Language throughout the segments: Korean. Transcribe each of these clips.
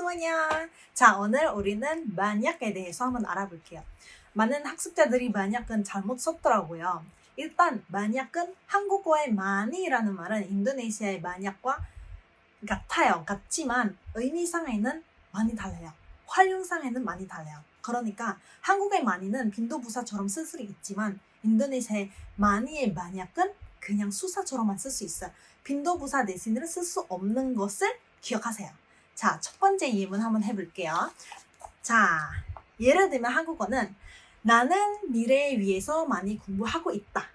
semuanya. 자, 오늘 우리는 만약에 대해서 한번 알아볼게요. 많은 학습자들이 만약은 잘못 썼더라고요. 일단 만약은 한국어의 많이라는 말은 인도네시아의 만약과 같아요. 같지만 의미상에는 많이 달라요. 활용상에는 많이 달라요. 그러니까 한국의 많이는 빈도부사처럼 쓸 수 있지만 인도네시아의 많이의 만약은 그냥 수사처럼만 쓸 수 있어요. 빈도부사 대신을 쓸 수 없는 것을 기억하세요. 자, 첫 번째 예문 한번 해볼게요. 자, 예를 들면 한국어는 나는 미래에 위해서 많이 공부하고 있다.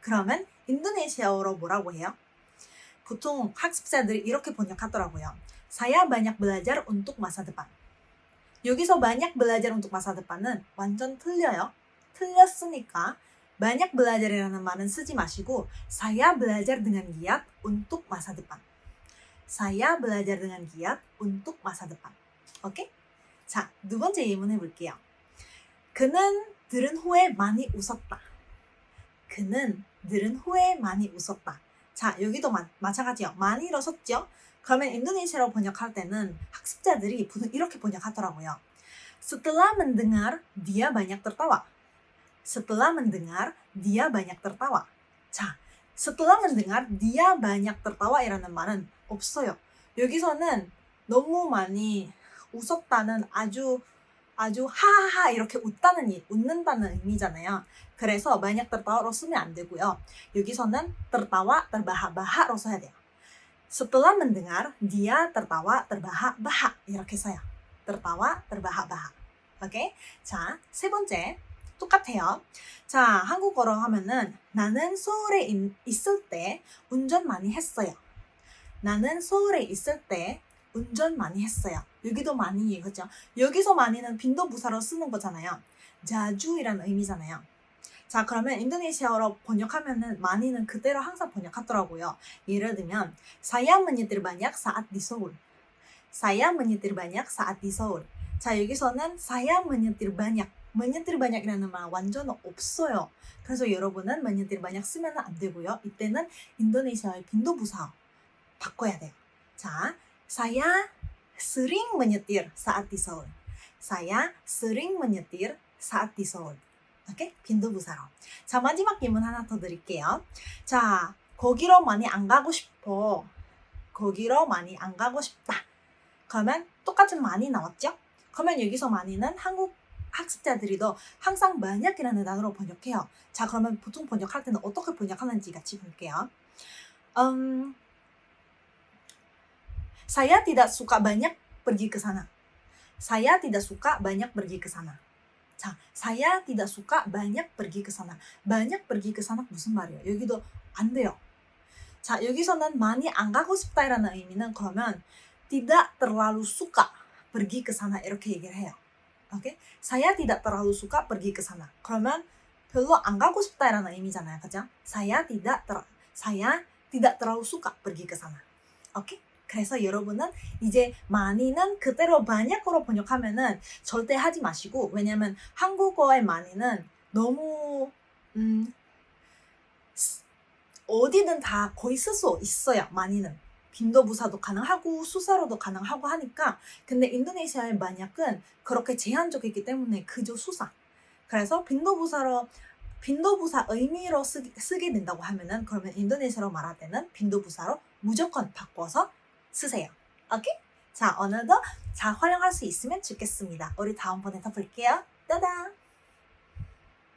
그러면 인도네시아어로 뭐라고 해요? 보통 학습자들이 이렇게 번역하더라고요. Saya banyak belajar untuk masa depan. 여기서 banyak belajar untuk masa depan은 완전 틀려요. 틀렸으니까 banyak belajar이라는 말은 쓰지 마시고 saya belajar dengan giat untuk masa depan. Saya belajar dengan giat untuk masa depan. 오케이? 자, 두 번째 예문 해볼게요. 그는 들은 후에 많이 웃었다. 그는 들은 후에 많이 웃었다. 자, 여기도 마, 마찬가지요. 많이로 썼죠? 그러면 인도네시아로 번역할 때는 학습자들이 보통 이렇게 번역하더라고요. Setelah mendengar, dia banyak tertawa. Setelah mendengar, dia banyak tertawa. 자, setelah mendengar, dia banyak tertawa이라는 말은 없어요. 여기서는 너무 많이 웃었다는 아주 아주 하하하 이렇게 웃다는 이- 웃는다는 의미잖아요. 그래서 만약 tertawa로 쓰면 안 되고요. 여기서는 tertawa terbahak-bahak로 써야 돼요. Setelah mendengar, dia tertawa terbahak-bahak 이렇게 써요. tertawa terbahak-bahak. 오케이? 자, 세 번째 똑같아요. 자, 한국어로 하면은 나는 서울에 있- 있을 때 운전 많이 했어요. 나는 서울에 있을 때 운전 많이 했어요. 여기도 많이 그죠? 여기서 많이는 빈도부사로 쓰는 거잖아요. 자주이라는 의미잖아요. 자, 그러면 인도네시아어로 번역하면은 많이는 그대로 항상 번역하더라고요. 예를 들면 saya menyetir banyak saat di Seoul. saya menyetir banyak saat di Seoul. 자, 여기서는 saya menyetir banyak. Menyetir banyak이라는 말 완전 없어요. 그래서 여러분은 menyetir banyak 쓰면 안 되고요. 이때는 인도네시아의 빈도부사 바꿔야 돼요. 자, saya sering menyetir saat di Seoul. saya sering menyetir saat di Seoul. 오케이? 빈도부사로. 자, 마지막 예문 하나 더 드릴게요. 자, 거기로 많이 안 가고 싶어. 거기로 많이 안 가고 싶다. 그러면 똑같은 많이 나왔죠? 그러면 여기서 많이는 한국 학습자들이 더 항상 만약이라는 단어로 번역해요. 자, 그러면 보통 번역할 때는 어떻게 번역하는지 같이 볼게요. 음, saya tidak suka banyak pergi ke sana. Saya tidak suka banyak pergi ke sana. 자, saya tidak suka banyak pergi ke sana. banyak pergi ke sana 무슨 말이에요? 여기도 안 돼요. 자, 여기서는 많이 안 가고 싶다라는 의미는 그러면 tidak terlalu suka pergi ke sana 이렇게 얘기를 해요. 오케이? saya tidak terlalu suka pergi ke sana. 그러면 별로 안 가고 싶다라는 의미잖아요. 그죠? saya tidak ter saya tidak terlalu suka pergi ke sana. 오케이? 그래서 여러분은 이제 많이는 그대로 만약으로 번역하면은 절대 하지 마시고 왜냐면 한국어의 많이는 너무 음 스- 어디든 다 거의 쓸 수 있어요. 많이는 빈도부사도 가능하고 수사로도 가능하고 하니까 근데 인도네시아의 만약은 그렇게 제한적이기 때문에 그저 수사. 그래서 빈도부사로 빈도부사 의미로 쓰, 쓰게 된다고 하면은 그러면 인도네시아로 말할 때는 빈도부사로 무조건 바꿔서 쓰세요. 오케이? 자, 오늘도 잘 활용할 수 있으면 좋겠습니다. 우리 다음번에 더 볼게요. 따단!